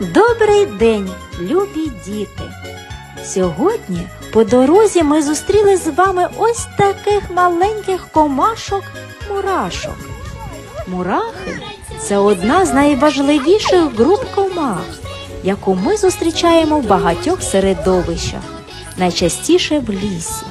Добрий день, любі діти! Сьогодні по дорозі ми зустріли з вами ось таких маленьких комашок мурашок. Мурахи це одна з найважливіших груп комах, яку ми зустрічаємо в багатьох середовищах, найчастіше в лісі.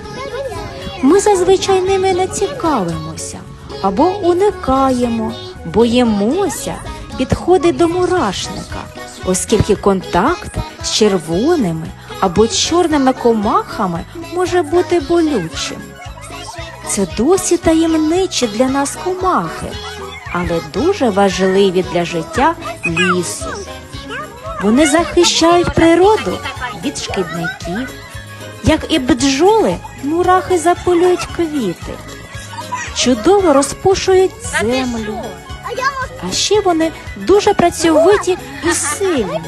Ми зазвичай ними не цікавимося або уникаємо, боїмося підходи до мурашника, оскільки контакт з червоними або чорними комахами може бути болючим. Це досі таємничі для нас комахи, але дуже важливі для життя лісу. Вони захищають природу від шкідників. Як і бджоли, мурахи запилюють квіти, чудово розпушують землю. А ще вони дуже працьовиті і сильні.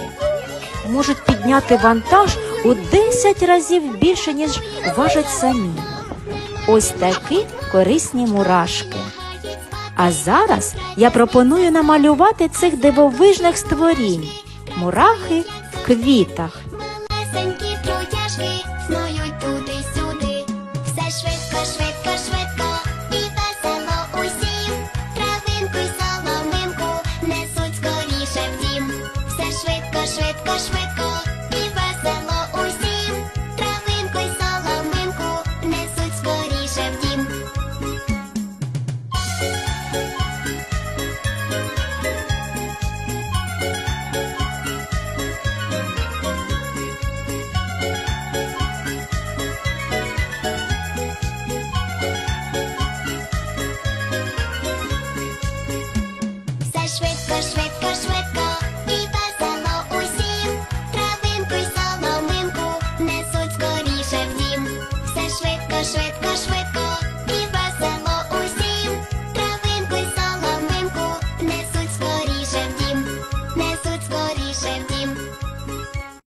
Можуть підняти вантаж у 10 разів більше, ніж важать самі. Ось такі корисні мурашки. А зараз я пропоную намалювати цих дивовижних створінь мурахи в квітах. швидко, швидко.